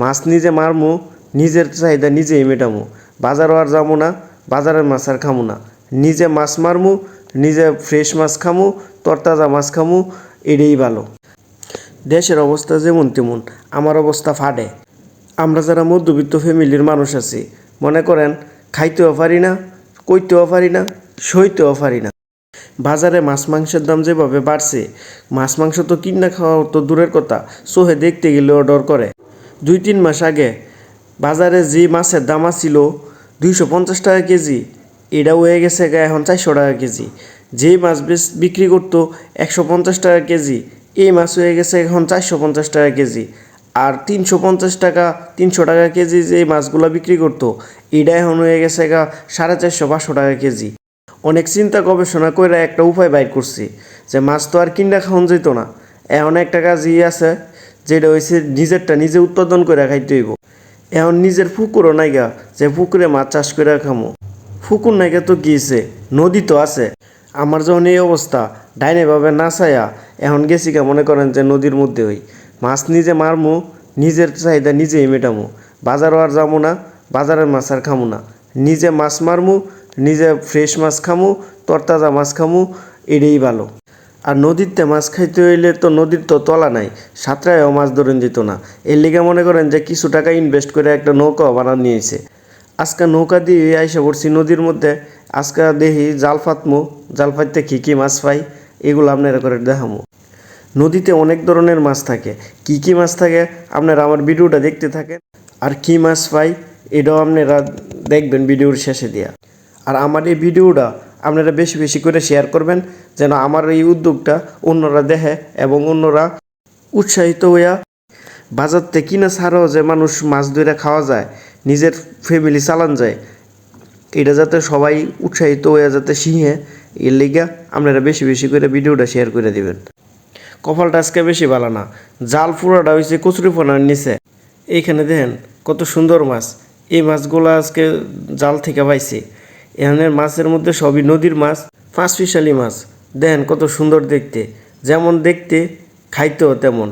মাছ নিজে মারমু, নিজের চাহিদা নিজেই মেটামু। বাজারও আর যাব না, বাজারের মাছ আর খামু না। নিজে মাছ মারমু, নিজে ফ্রেশ মাছ খামু, তরতাজা মাছ খামু, এটাই ভালো। দেশের অবস্থা যেমন তেমন, আমার অবস্থা ফাটে। আমরা যারা মধ্যবিত্ত ফ্যামিলির মানুষ আছি, মনে করেন, খাইতেও পারি না, কইতেও পারি না, সইতেও পারি না। বাজারে মাছ মাংসের দাম যেভাবে বাড়ছে, মাছ মাংস তো কিনা খাওয়া তো দূরের কথা সোহে দেখতে গেলে অর্ডার করে। দুই তিন মাস আগে। বাজারে যে মাছের দাম ছিল দুইশো পঞ্চাশ টাকা কেজি এটা হয়ে গেছে গা এখন চারশো টাকা কেজি। যেই মাছ বিক্রি করতো একশো পঞ্চাশ টাকা কেজি, এই মাছ হয়ে গেছে এখন চারশো পঞ্চাশ টাকা কেজি। আর তিনশো পঞ্চাশ টাকা, তিনশো টাকা কেজি যে মাছগুলো বিক্রি করতো, এটা এখন হয়ে গেছে গা সাড়ে চারশো, পাঁচশো টাকা কেজি। অনেক চিন্তা গবেষণা করে একটা উপায় বাইর করছি, যে মাছ তো আর কিনা খাওয়ান যেত না। এমন একটা কাজই আছে যেটা হয়েছে নিজেরটা নিজে উৎপাদন করে খাইতে হইব। এখন নিজের পুকুরও নাইগা যে পুকুরে মাছ চাষ করে খামো। পুকুর নাইগা তো গিয়েছে নদী তো আছে। আমার যখন এই অবস্থা, ডাইনে ভাবে না চাইয়া এখন গেছি গা মনে করেন যে নদীর মধ্যে হই। মাছ নিজে মারমু, নিজের চাহিদা নিজেই মেটামু। বাজারও আর যাব না, বাজারের মাছ আর খামু না। নিজে মাছ মারমু, নিজে ফ্রেশ মাছ খামু, তরতাজা মাছ খামু, এটাই ভালো। আর নদীতে মাছ খাইতে হইলে তো নদীর তো তলা নাই, সাঁতরায়ও মাছ ধরেন দিত না। এর লিগে মনে করেন যে কিছু টাকা ইনভেস্ট করে একটা নৌকা বানান নিয়েছে। আজকে নৌকা দিয়ে আইসা পড়ছি নদীর মধ্যে, আজকে দেখি জাল ফাতমু, জাল ফাইতে কী কী মাছ পাই, এগুলো আপনারা করে দেখামো। নদীতে অনেক ধরনের মাছ থাকে, কি কি মাছ থাকে আপনারা আমার ভিডিওটা দেখতে থাকেন। আর কি মাছ পাই, এটাও আপনারা দেখবেন ভিডিওর শেষে দিয়া। আর আমার এই ভিডিওটা আপনারা বেশি বেশি করে শেয়ার করবেন যেন আমার এই উদ্যোগটা অন্যরা দেখে এবং অন্যরা উৎসাহিত হইয়া বাজার থেকে কিনা ছাড়াও যে মানুষ মাছ ধরে খাওয়া যায়, নিজের ফ্যামিলি চালান যায়, এটা যাতে সবাই উৎসাহিত হয়ে যাতে শিখে এর লিগা আপনারা বেশি বেশি করে ভিডিওটা শেয়ার করে দিবেন। কপালটা আজকে বেশি ভালো না। জাল পুরোটা হয়েছে কচুরি ফোনার নিচে। এইখানে দেখেন কত সুন্দর মাছ। এই মাছগুলো আজকে জাল থেকে পাইছি। এখানে মাছের মধ্যে সবই নদীর মাছ পাঁচ ফিশালি মাছ। দেখেন কত সুন্দর দেখতে। যেমন দেখতে, খাইতেও তেমন।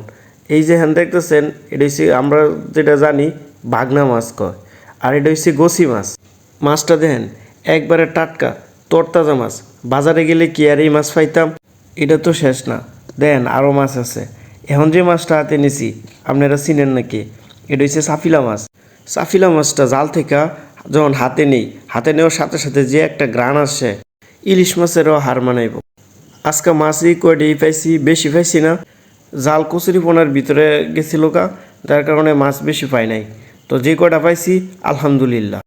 এই যে হ্যান দেখতেছেন, এটা হচ্ছে আমরা যেটা জানি, বাগনা মাছ কয়। আর এটা হচ্ছে গোসি মাছ। মাছটা দেখেন, একবারে টাটকা, তরতাজা মাছ। বাজারে গেলে কি আর এই মাছ পাইতাম? এটা তো শেষ না। দেন আরও মাছ আছে। এখন যে মাছটা হাতে নিছি, আপনারা চিনেন নাকি? এটা হচ্ছে সাফিলা মাছ। সাফিলা মাছটা জাল থেকে যখন হাতে নেই, হাতে নেওয়ার সাথে সাথে যে একটা গ্রান আসে ইলিশ মাছেরও হার মানাইব। আজকে মাছই কয়টি পাইছি, বেশি পাইছি না। জাল কচুরি পোনার ভিতরে গেছিল কা যার কারণে মাছ বেশি পাই নাই। তো যে কয়টা পাইছি, আলহামদুলিল্লাহ।